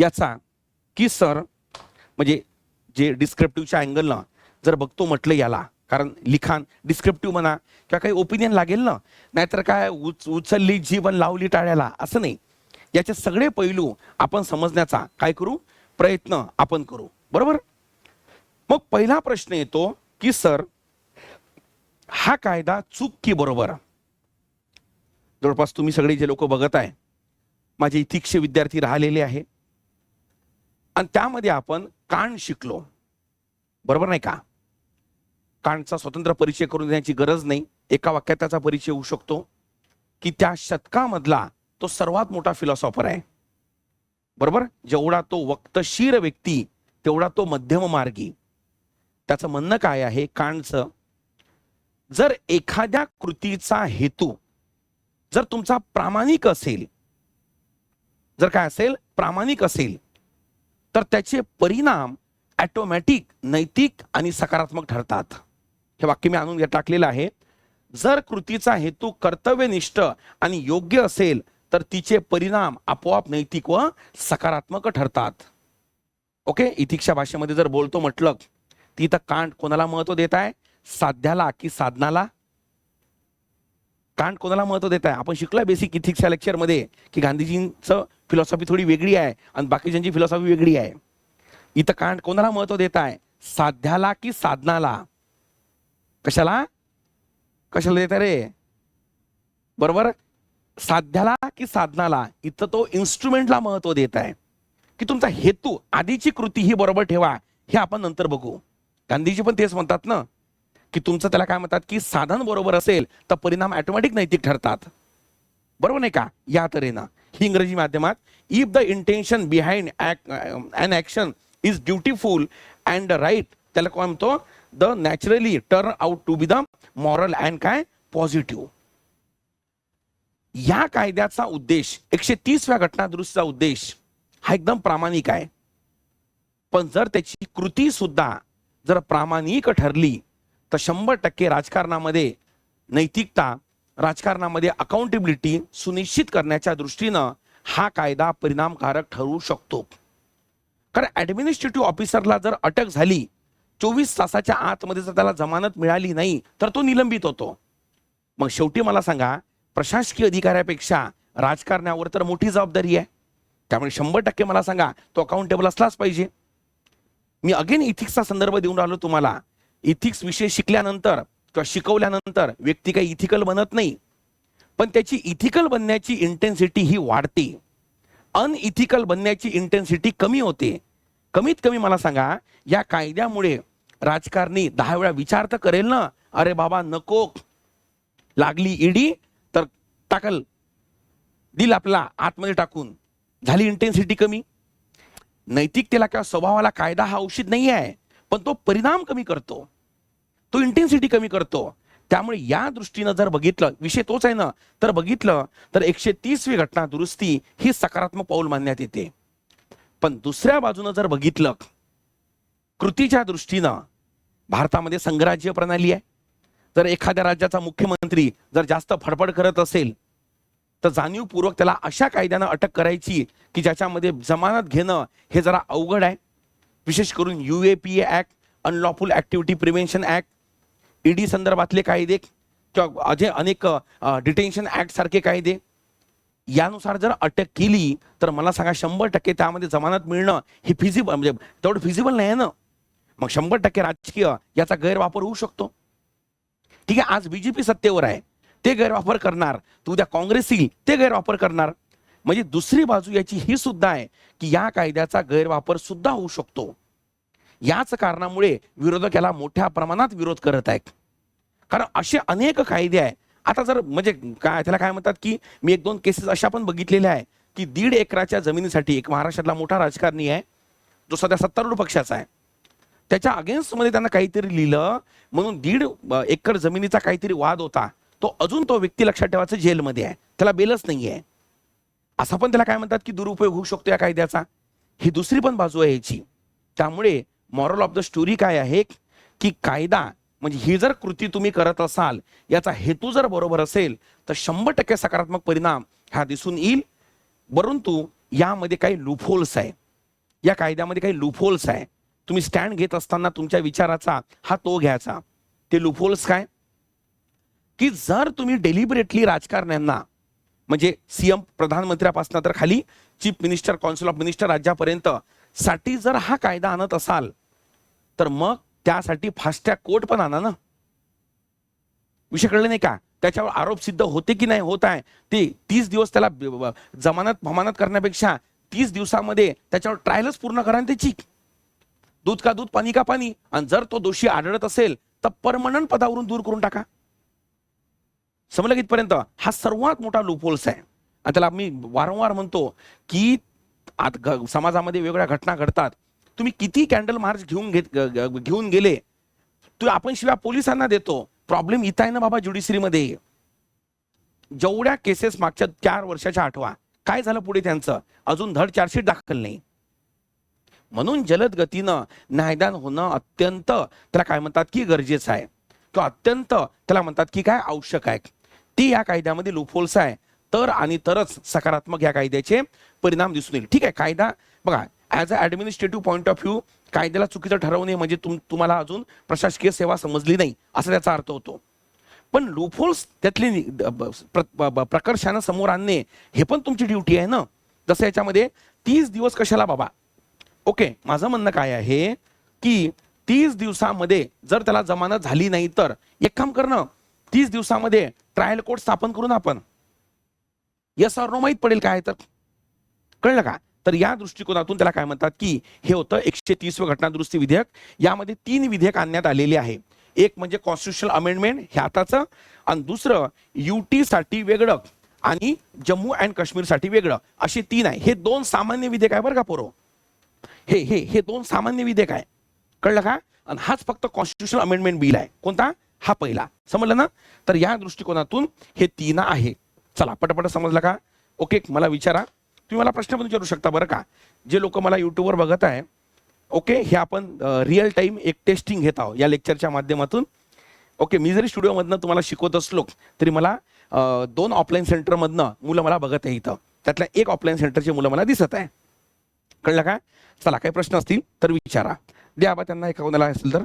याचा की सर म्हणजे जे डिस्क्रिप्टिव्हच्या अँगलनं जर बघतो म्हटलं याला कारण लिखाण डिस्क्रिप्टिव्ह म्हणा किंवा काही ओपिनियन लागेल ना नाहीतर काय उच उचलली जीवन लावली टाळ्याला असं नाही. याचे सगळे पैलू आपण समजण्याचा काय करू? प्रयत्न आपण करू. बरोबर? मग पहिला प्रश्न येतो की सर हा कायदा चूक की बरोबर? जवळपास तुम्ही सगळे जे लोक बघत आहे माझे इतिक्ष विद्यार्थी राहिलेले आहे आणि त्यामध्ये आपण काण शिकलो. बरोबर नाही का? काणचा स्वतंत्र परिचय करून देण्याची गरज नाही. एका वाक्यात त्याचा परिचय होऊ शकतो. की त्या शतकामधला तो सर्वात मोठा फिलॉसॉफर आहे. बरोबर? जेवढा तो वक्तशीर व्यक्ती तेवढा तो मध्यम मार्गी. त्याचं म्हणणं काय आहे? काणचं जर एखाद्या कृतीचा हेतू जर तुमचा प्रामाणिक असेल जर काय असेल? प्रामाणिक असेल. तर त्याचे परिणाम ॲटोमॅटिक नैतिक आणि सकारात्मक ठरतात. हे वाक्य मी आणून टाकलेलं आहे. जर कृतीचा हेतू कर्तव्यनिष्ठ आणि योग्य असेल तर तिचे परिणाम आपोआप नैतिक व सकारात्मक ठरतात. ओके? इतिक्षा भाषेमध्ये जर बोलतो म्हटलं ती तर कांड कोणाला महत्त्व देत आहे? साध्याला की साधनाला? कांड कोणाला महत्त्व देत आहे? आपण शिकलोय बेसिक इथिक्सच्या लेक्चरमध्ये की गांधीजींचं फिलॉसॉफी थोडी वेगळी आहे आणि बाकीच्यांची फिलॉसॉफी वेगळी आहे. इथं कांड कोणाला महत्त्व देत आहे? साध्याला की साधनाला? कशाला? कशाला देत रे? बरोबर? साध्याला की साधनाला? इथं तो इन्स्ट्रुमेंटला महत्त्व देत आहे. की तुमचा हेतू आधीची कृती ही बरोबर ठेवा. हे आपण नंतर बघू. गांधीजी पण तेच म्हणतात ना की तुमचं त्याला काय म्हणतात की साधन बरोबर असेल तर परिणाम ऑटोमॅटिक नैतिक ठरतात. बरोबर नाही का? या तऱ्हेनं. ही इंग्रजी माध्यमात if the intention behind and action is dutiful and right त्याला काय म्हणतो? The naturally turn out to be the moral and काय? पॉझिटिव्ह या कायद्याचा उद्देश एकशे तीसव्या घटनादुरुस्तीचा उद्देश हा एकदम प्रामाणिक आहे. पण जर त्याची कृती सुद्धा जर प्रामाणिक ठरली तर शंभर टक्के राजकारणामध्ये नैतिकता राजकारणामध्ये अकाउंटेबिलिटी सुनिश्चित करण्याच्या दृष्टीनं हा कायदा परिणामकारक ठरू शकतो. कारण ऍडमिनिस्ट्रेटिव्ह ऑफिसरला जर अटक झाली चोवीस तासाच्या आतमध्ये जर त्याला जमानत मिळाली नाही तर तो निलंबित होतो. मग शेवटी मला सांगा प्रशासकीय अधिकाऱ्यापेक्षा राजकारण्यावर तर मोठी जबाबदारी आहे. त्यामुळे शंभर टक्के मला सांगा तो अकाउंटेबल असलाच पाहिजे. मी अगेन इथिक्सचा संदर्भ देऊन राहिलो तुम्हाला. इथिक्स विषय शिकल्यानंतर किंवा शिकवल्यानंतर व्यक्ती काही इथिकल बनत नाही. पण त्याची इथिकल बनण्याची इंटेन्सिटी ही वाढते. अनइथिकल बनण्याची इंटेन्सिटी कमी होते. कमीत कमी मला सांगा या कायद्यामुळे राजकारणी दहा वेळा विचार तर करेल ना अरे बाबा नको. लागली ईडी तर टाकल. दिल आपला आतमध्ये टाकून. झाली इंटेन्सिटी कमी. नैतिकतेला किंवा स्वभावाला कायदा हा औषध नाही आहे पण तो परिणाम कमी करतो. तो इंटेन्सिटी कमी करतो. त्यामुळे या दृष्टीनं जर बघितलं विषय तोच आहे ना तर बघितलं तर एकशे तीसवी घटना दुरुस्ती ही सकारात्मक पाऊल मानण्यात येते. पण दुसऱ्या बाजूनं जर बघितलं कृतीच्या दृष्टीनं भारतामध्ये संघराज्य प्रणाली आहे. जर एखाद्या राज्याचा मुख्यमंत्री जर जास्त फडफड करत असेल तर जाणीवपूर्वक त्याला अशा कायद्यानं अटक करायची की ज्याच्यामध्ये जमानत घेणं हे जरा अवघड आहे. विशेष करून U A P A act unlawful activity prevention E ED संदर्भातले कायदे किंवा अजे अनेक डिटेन्शन ॲक्टसारखे कायदे. यानुसार जर अटक केली तर मला सांगा शंभर टक्के त्यामध्ये जमानत मिळणं हे फिजिबल म्हणजे तेवढं फिजिबल नाही आहे ना? मग शंभर टक्के राजकीय याचा गैरवापर होऊ शकतो. ठीक आहे आज बीजेपी सत्तेवर आहे ते गैरवापर करणार. तर उद्या काँग्रेस येईल ते गैरवापर करणार. म्हणजे दुसरी बाजू याची ही सुद्धा आहे की या कायद्याचा गैरवापर सुद्धा होऊ शकतो. याच कारणामुळे विरोधक याला मोठ्या प्रमाणात विरोध करत आहेत. कारण असे अनेक कायदे आहे आता जर म्हणजे काय त्याला काय म्हणतात की मी एक दोन केसेस अशा पण बघितलेल्या आहे की दीड एकराच्या जमिनीसाठी एक महाराष्ट्रातला मोठा राजकारणी आहे. जो सध्या सत्तारूढ पक्षाचा आहे. त्याच्या अगेन्स्टमध्ये त्यांना काहीतरी लिहिलं. म्हणून दीड एकर जमिनीचा काहीतरी वाद होता. तो अजून तो व्यक्ती लक्षात ठेवायचा जेलमध्ये आहे. त्याला बेलच नाही आहे असा पण त्याला काय म्हणतात की दुरुपयोग होऊ शकतो या कायद्याचा? ही दुसरी पण बाजू आहे याची. त्यामुळे मॉरल ऑफ द स्टोरी काय आहे? की कायदा म्हणजे ही जर कृती तुम्ही करत असाल याचा हेतू जर बरोबर असेल तर शंभर टक्के सकारात्मक परिणाम हा दिसून येईल. परंतु यामध्ये काही लुफोल्स आहे. या कायद्यामध्ये काही लुफोल्स आहे. तुम्ही स्टँड घेत असताना तुमच्या विचाराचा हा तो घ्यायचा. ते लुफोल्स काय? की जर तुम्ही डेलिबरेटली राजकारण्यांना म्हणजे सीएम प्रधानमंत्र्यापासून तर खाली chief minister council of minister राज्यापर्यंत. साठी जर हा कायदा आणत असाल तर मग त्यासाठी फास्टॅग कोर्ट पण आणा ना. विषय कळले नाही का? त्याच्यावर आरोप सिद्ध होते की नाही होत आहे? ते तीस दिवस त्याला जमानत भमानत करण्यापेक्षा तीस दिवसामध्ये त्याच्यावर ट्रायलच पूर्ण करा त्याची. दूध का दूध पाणी का पाणी? आणि जर तो दोषी आढळत असेल तर परमनंट पदावरून दूर करून टाका. समजलं की इथपर्यंत हा सर्वात मोठा लुपोल्स आहे. आणि त्याला मी वारंवार म्हणतो की आत समाजामध्ये वेगवेगळ्या घटना घडतात. तुम्ही किती कॅन्डल मार्च घेऊन घेत घेऊन गेले तू आपण शिवाय पोलिसांना देतो. प्रॉब्लेम इथं आहे ना बाबा ज्युडिशरीमध्ये जेवढ्या केसेस मागच्या चार वर्षाच्या आठवा काय झालं पुढे त्यांचं? अजून धड चार्जशीट दाखल नाही. म्हणून जलद गतीनं न्यायदान होणं अत्यंत त्याला काय म्हणतात की गरजेचं आहे. किंवा अत्यंत त्याला म्हणतात की काय? आवश्यक आहे. ती या कायद्यामध्ये लुफोल्स आहे. तर आणि तरच सकारात्मक या कायद्याचे परिणाम दिसून येईल. ठीक आहे कायदा बघा as a administrative point of view कायद्याला चुकीचं ठरवणे म्हणजे तुम तुम्हाला अजून प्रशासकीय सेवा समजली नाही असा त्याचा अर्थ होतो. पण लुफोल्स त्यातले प्रकर्षानं समोर आणणे हे पण तुमची ड्युटी आहे ना? जसं याच्यामध्ये तीस दिवस कशाला बाबा? ओके माझं म्हणणं काय आहे की तीस दिवसामध्ये जर त्याला जमानत झाली नाही तर एक काम करणं तीस दिवसामध्ये ट्रायल कोर्ट स्थापन करून आपण. यस ऑर नो माहीत पडेल काय तर. कळलं का? तर या दृष्टिकोनातून त्याला काय म्हणतात की हे होतं एकशे तीस घटना दुरुस्ती विधेयक. यामध्ये तीन विधेयक आणण्यात आलेले आहे. एक म्हणजे कॉन्स्टिट्युशनल अमेंडमेंट हे आताचं. आणि दुसरं युटी साठी वेगळं आणि जम्मू अँड काश्मीरसाठी वेगळं. असे तीन आहे. हे दोन सामान्य विधेयक आहे बरं का पोरो? हे हे हे दोन सामान्य विधेयक आहे. कळलं का? आणि हाच फक्त कॉन्स्टिट्युशनल अमेंडमेंट बिल आहे. कोणता? हा पहिला. समजलं ना? तर या दृष्टिकोनातून हे तीन आहे. चला पटपट समजलं का? ओके मला विचारा. तुम्ही मला प्रश्न पण विचारू शकता बरं का? जे लोक मला युट्यूबवर बघत आहे ओके हे आपण रिअल टाईम एक टेस्टिंग घेत आहोत या लेक्चरच्या माध्यमातून. ओके मी जरी स्टुडिओमधनं तुम्हाला शिकवत असलो तरी मला दोन ऑफलाईन सेंटरमधनं मुलं मला बघत आहे इथं. त्यातल्या एक ऑफलाईन सेंटरची मुलं मला दिसत आहे. कळलं का? चला काही प्रश्न असतील तर विचारा. द्या बा त्यांना एका कोणाला असेल तर.